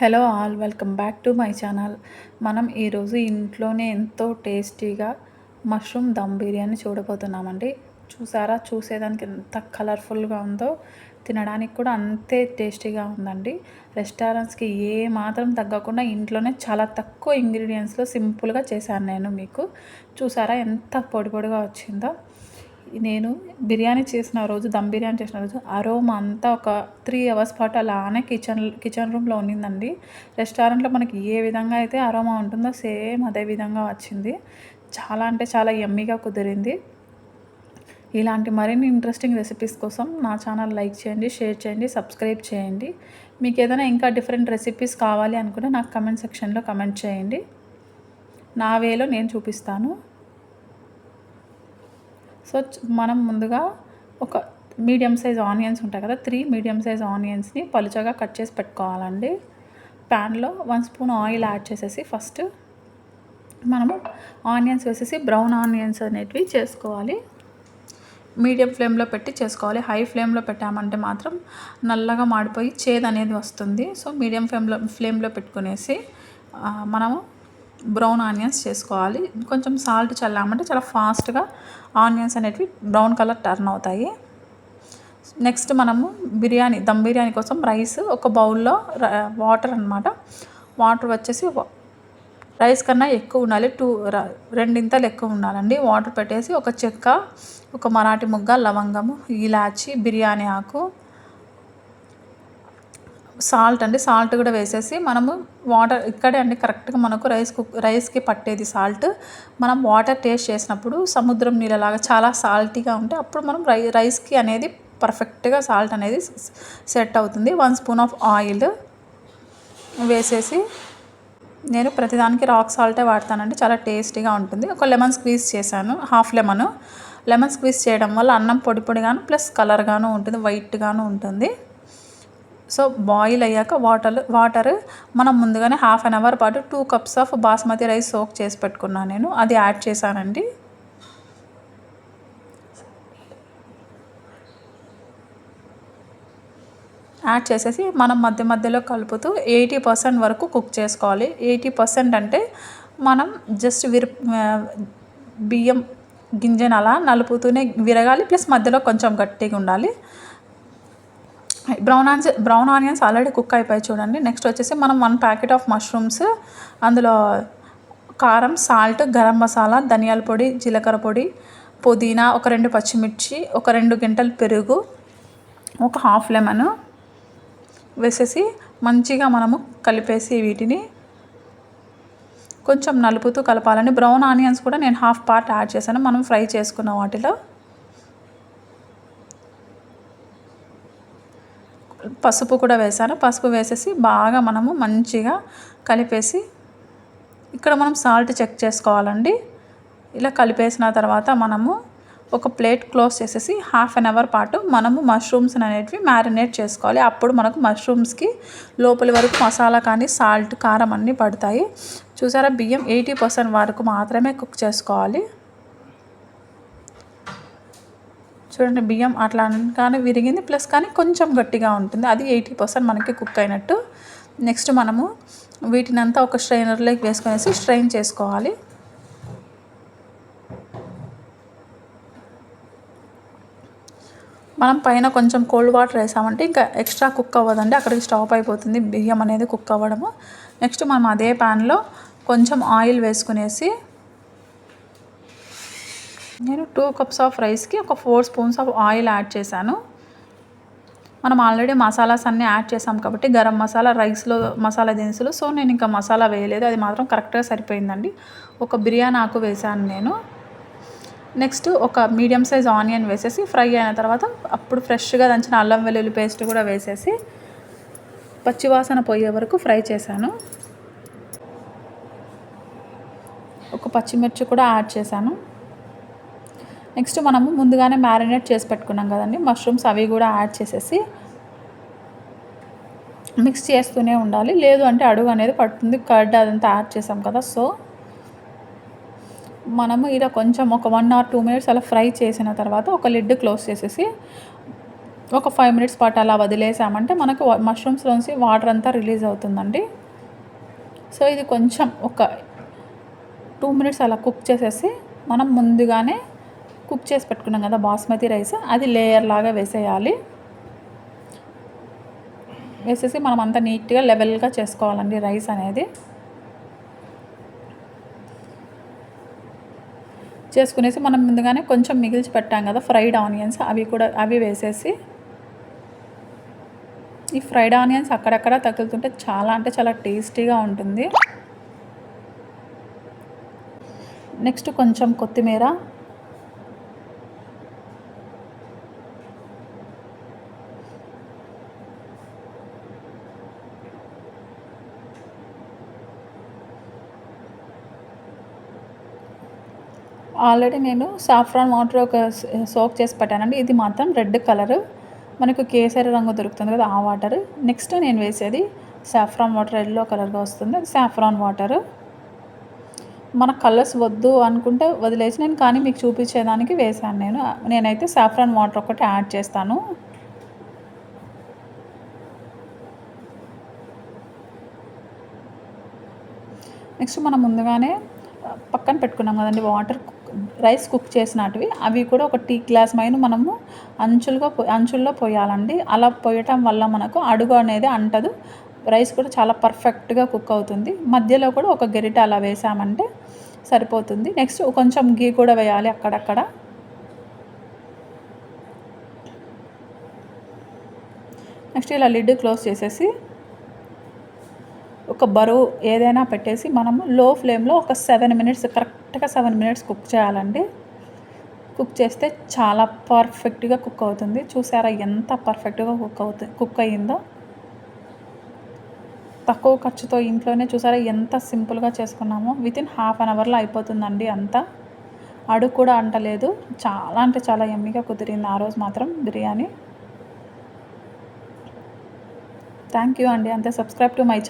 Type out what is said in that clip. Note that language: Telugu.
Hello all welcome back to my channel. మనం ఈరోజు ఇంట్లోనే ఎంతో టేస్టీగా మష్రూమ్ దమ్ బిర్యానీ చూడబోతున్నామండి. చూసారా? చూసేదానికి ఎంత కలర్ఫుల్గా ఉందో. తినడానికి కూడా అంతే టేస్టీగా ఉందండి. రెస్టారెంట్స్కి ఏ మాత్రం తగ్గకుండా ఇంట్లోనే చాలా తక్కువ ఇంగ్రీడియంట్స్లో సింపుల్గా చేశాను నేను మీకు. చూసారా? ఎంత పొడి పొడిగా వచ్చిందో. నేను బిర్యానీ చేసిన రోజు దమ్ బిర్యానీ చేసిన రోజు అరోమా అంతా ఒక త్రీ అవర్స్ పాటు అలానే కిచెన్ కిచెన్ రూమ్లో ఉన్నిందండి రెస్టారెంట్లో మనకి ఏ విధంగా అయితే అరోమా ఉంటుందో సేమ్ అదే విధంగా వచ్చింది. చాలా అంటే చాలా ఎమ్మీగా కుదిరింది. ఇలాంటి మరిన్ని ఇంట్రెస్టింగ్ రెసిపీస్ కోసం నా ఛానల్ లైక్ చేయండి షేర్ చేయండి సబ్స్క్రైబ్ చేయండి. మీకు ఏదైనా ఇంకా డిఫరెంట్ రెసిపీస్ కావాలి అనుకుంటే నాకు కమెంట్ సెక్షన్లో కమెంట్ చేయండి. నా వేలో నేను చూపిస్తాను. సో మనం ముందుగా ఒక మీడియం సైజ్ ఆనియన్స్ ఉంటాయి కదా త్రీ మీడియం సైజ్ ఆనియన్స్ని పలుచగా కట్ చేసి పెట్టుకోవాలండి. ప్యాన్లో వన్ స్పూన్ ఆయిల్ యాడ్ చేసేసి ఫస్ట్ మనము ఆనియన్స్ వేసేసి బ్రౌన్ ఆనియన్స్ అనేటివి చేసుకోవాలి. మీడియం ఫ్లేమ్లో పెట్టి చేసుకోవాలి. హై ఫ్లేమ్లో పెట్టామంటే మాత్రం నల్లగా మాడిపోయి చేదు అనేది వస్తుంది. సో మీడియం ఫ్లేమ్లో ఫ్లేమ్లో పెట్టుకునేసి మనము బ్రౌన్ ఆనియన్స్ చేసుకోవాలి. కొంచెం సాల్ట్ చల్లామంటే చాలా ఫాస్ట్గా ఆనియన్స్ అనేటివి బ్రౌన్ కలర్ టర్న్ అవుతాయి. నెక్స్ట్ మనము బిర్యానీ దమ్ బిర్యానీ కోసం రైస్ ఒక బౌల్లో వాటర్ అనమాట వాటర్ వచ్చేసి రైస్ కన్నా ఎక్కువ ఉండాలి. టూ రెండింతలు ఎక్కువ ఉండాలండి. వాటర్ పెట్టేసి ఒక చెక్క ఒక మరాఠీ ముగ్గ లవంగము ఇలాచి బిర్యానీ ఆకు సాల్ట్ అండి సాల్ట్ కూడా వేసేసి మనము వాటర్ ఇక్కడే అండి కరెక్ట్గా మనకు రైస్ కుక్ రైస్కి పట్టేది సాల్ట్. మనం వాటర్ టేస్ట్ చేసినప్పుడు సముద్రం నీళ్ళలాగా చాలా సాల్టీగా ఉంటే అప్పుడు మనం రై రైస్కి అనేది పర్ఫెక్ట్గా సాల్ట్ అనేది సెట్ అవుతుంది. వన్ స్పూన్ ఆఫ్ ఆయిల్ వేసేసి నేను ప్రతిదానికి రాక్ సాల్టే వాడతానండి. చాలా టేస్టీగా ఉంటుంది. ఒక లెమన్ స్క్వీజ్ చేశాను హాఫ్ లెమన్. లెమన్ స్క్వీజ్ చేయడం వల్ల అన్నం పొడి పొడిగాను ప్లస్ కలర్గాను ఉంటుంది వైట్గాను ఉంటుంది. సో బాయిల్ అయ్యాక వాటర్ వాటర్ మనం ముందుగానే హాఫ్ అన్ అవర్ పాటు two cups of basmati rice soak చేసి పెట్టుకున్నాను నేను. అది యాడ్ చేశానండి. యాడ్ చేసేసి మనం మధ్య మధ్యలో కలుపుతూ ఎయిటీ పర్సెంట్ వరకు కుక్ చేసుకోవాలి. ఎయిటీ పర్సెంట్ అంటే మనం జస్ట్ విర్ బియ్యం గింజను అలా నలుపుతూనే విరగాలి ప్లస్ మధ్యలో కొంచెం గట్టిగా ఉండాలి. బ్రౌన్ ఆన్స్ బ్రౌన్ ఆనియన్స్ ఆల్రెడీ కుక్ అయిపోయి చూడండి. నెక్స్ట్ వచ్చేసి మనం వన్ ప్యాకెట్ ఆఫ్ మష్రూమ్స్ అందులో కారం సాల్ట్ గరం మసాలా ధనియాల పొడి జీలకర్ర పొడి పుదీనా ఒక రెండు పచ్చిమిర్చి ఒక రెండు గంటలు పెరుగు ఒక హాఫ్ లెమన్ వేసేసి మంచిగా మనము కలిపేసి వీటిని కొంచెం నలుపుతూ కలపాలని. బ్రౌన్ ఆనియన్స్ కూడా నేను హాఫ్ పార్ట్ యాడ్ చేశాను. మనం ఫ్రై చేసుకున్న వాటిలో పసుపు కూడా వేసాను పసుపు వేసేసి బాగా మనము మంచిగా కలిపేసి ఇక్కడ మనం సాల్ట్ చెక్ చేసుకోవాలండి. ఇలా కలిపేసిన తర్వాత మనము ఒక ప్లేట్ క్లోజ్ చేసేసి హాఫ్ అన్ అవర్ పాటు మనము మష్రూమ్స్ అనేటివి మ్యారినేట్ చేసుకోవాలి. అప్పుడు మనకు మష్రూమ్స్కి లోపలి వరకు మసాలా కానీ సాల్ట్ కారం అన్నీ పడతాయి. చూసారా బియ్యం ఎయిటీ పర్సెంట్ వరకు మాత్రమే కుక్ చేసుకోవాలి. చూడండి బియ్యం అట్లా కానీ విరిగింది. ప్లస్ కానీ కొంచెం గట్టిగా ఉంటుంది. అది ఎయిటీ పర్సెంట్ మనకి కుక్ అయినట్టు. నెక్స్ట్ మనము వీటిని అంతా ఒక స్ట్రైనర్లోకి వేసుకొనేసి స్ట్రెయిన్ చేసుకోవాలి. మనం పైన కొంచెం కోల్డ్ వాటర్ వేసామంటే ఇంకా ఎక్స్ట్రా కుక్ అవ్వదండి. అక్కడికి స్టాప్ అయిపోతుంది బియ్యం అనేది కుక్ అవ్వడము. నెక్స్ట్ మనం అదే ప్యాన్లో కొంచెం ఆయిల్ వేసుకునేసి నేను టూ కప్స్ ఆఫ్ రైస్కి ఒక four spoons of oil add చేశాను. మనం ఆల్రెడీ మసాలాస్ అన్నీ యాడ్ చేసాం కాబట్టి గరం మసాలా రైస్లో మసాలా దినుసులు సో నేను ఇంకా మసాలా వేయలేదు. అది మాత్రం కరెక్ట్గా సరిపోయిందండి. ఒక బిర్యానీ ఆకు వేసాను నేను. నెక్స్ట్ ఒక మీడియం సైజ్ ఆనియన్ వేసేసి ఫ్రై అయిన తర్వాత అప్పుడు ఫ్రెష్గా దంచిన అల్లం వెల్లుల్లి పేస్ట్ కూడా వేసేసి పచ్చివాసన పోయే వరకు ఫ్రై చేశాను. ఒక పచ్చిమిర్చి కూడా యాడ్ చేశాను. నెక్స్ట్ మనము ముందుగానే మ్యారినేట్ చేసి పెట్టుకున్నాం కదండి. మష్రూమ్స్ అవి కూడా యాడ్ చేసేసి మిక్స్ చేస్తూనే ఉండాలి. లేదు అంటే అడుగు అనేది పడుతుంది. కర్డ్ అదంతా యాడ్ చేసాం కదా. సో మనము ఇలా కొంచెం ఒక వన్ ఆర్ టూ మినిట్స్ అలా ఫ్రై చేసిన తర్వాత ఒక లిడ్ క్లోజ్ చేసేసి ఒక ఫైవ్ మినిట్స్ పాటు అలా వదిలేసామంటే మనకు మష్రూమ్స్లోంచి వాటర్ అంతా రిలీజ్ అవుతుందండి. సో ఇది కొంచెం ఒక టూ మినిట్స్ అలా కుక్ చేసేసి మనం ముందుగానే కుక్ చేసి పెట్టుకున్నాం కదా బాస్మతి రైస్ అది లేయర్ లాగా వేసేయాలి. వేసేసి మనం అంతా నీట్గా లెవెల్గా చేసుకోవాలండి రైస్ అనేది. చేసుకునేసి మనం ముందుగానే కొంచెం మిగిల్చి పెట్టాం కదా ఫ్రైడ్ ఆనియన్స్ అవి కూడా అవి వేసేసి. ఈ ఫ్రైడ్ ఆనియన్స్ అక్కడక్కడ తగులుతుంటే చాలా అంటే చాలా టేస్టీగా ఉంటుంది. నెక్స్ట్ కొంచెం కొత్తిమీర ఆల్రెడీ నేను సాఫ్రాన్ వాటర్ ఒక సోక్ చేసి పెట్టానండి. ఇది మాత్రం రెడ్ కలర్. మనకు కేసరి రంగు దొరుకుతుంది కదా ఆ వాటర్. నెక్స్ట్ నేను వేసేది సాఫ్రాన్ వాటర్ ఎల్లో కలర్గా వస్తుంది. అది సాఫ్రాన్ వాటర్. మన కలర్స్ వద్దు అనుకుంటే వదిలేసి నేను కానీ మీకు చూపించేదానికి వేసాను నేను. నేనైతే సాఫ్రాన్ వాటర్ ఒకటి యాడ్ చేస్తాను. నెక్స్ట్ మనం ముందుగానే పక్కన పెట్టుకున్నాం కదండి వాటర్ రైస్ కుక్ చేసినటివి అవి కూడా ఒక టీ గ్లాస్ మైన మనము అంచులుగా అంచుల్లో పోయాలండి. అలా పోయటం వల్ల మనకు అడుగు అనేది అంటదు. రైస్ కూడా చాలా పర్ఫెక్ట్గా కుక్ అవుతుంది. మధ్యలో కూడా ఒక గెరిట అలా వేసామంటే సరిపోతుంది. నెక్స్ట్ కొంచెం గీ కూడా వేయాలి అక్కడక్కడ. నెక్స్ట్ ఇలా లిడ్ క్లోజ్ చేసేసి ఒక బరువు ఏదైనా పెట్టేసి మనము లో ఫ్లేమ్లో ఒక సెవెన్ మినిట్స్ కరెక్ట్గా సెవెన్ మినిట్స్ కుక్ చేయాలండి. కుక్ చేస్తే చాలా పర్ఫెక్ట్గా కుక్ అవుతుంది. చూసారా ఎంత పర్ఫెక్ట్గా కుక్ అవుతుంది కుక్ అయ్యిందో. తక్కువ ఖర్చుతో ఇంట్లోనే చూసారా ఎంత సింపుల్గా చేసుకున్నామో. వితిన్ హాఫ్ అన్ అవర్లో అయిపోతుందండి అంతా. అడుగు కూడా అంటలేదు. చాలా అంటే చాలా ఎమ్మిగా కుదిరింది ఆ రోజు మాత్రం బిర్యానీ. థ్యాంక్ యూ అండి. అంతే సబ్స్క్రైబ్ టు మై ఛానల్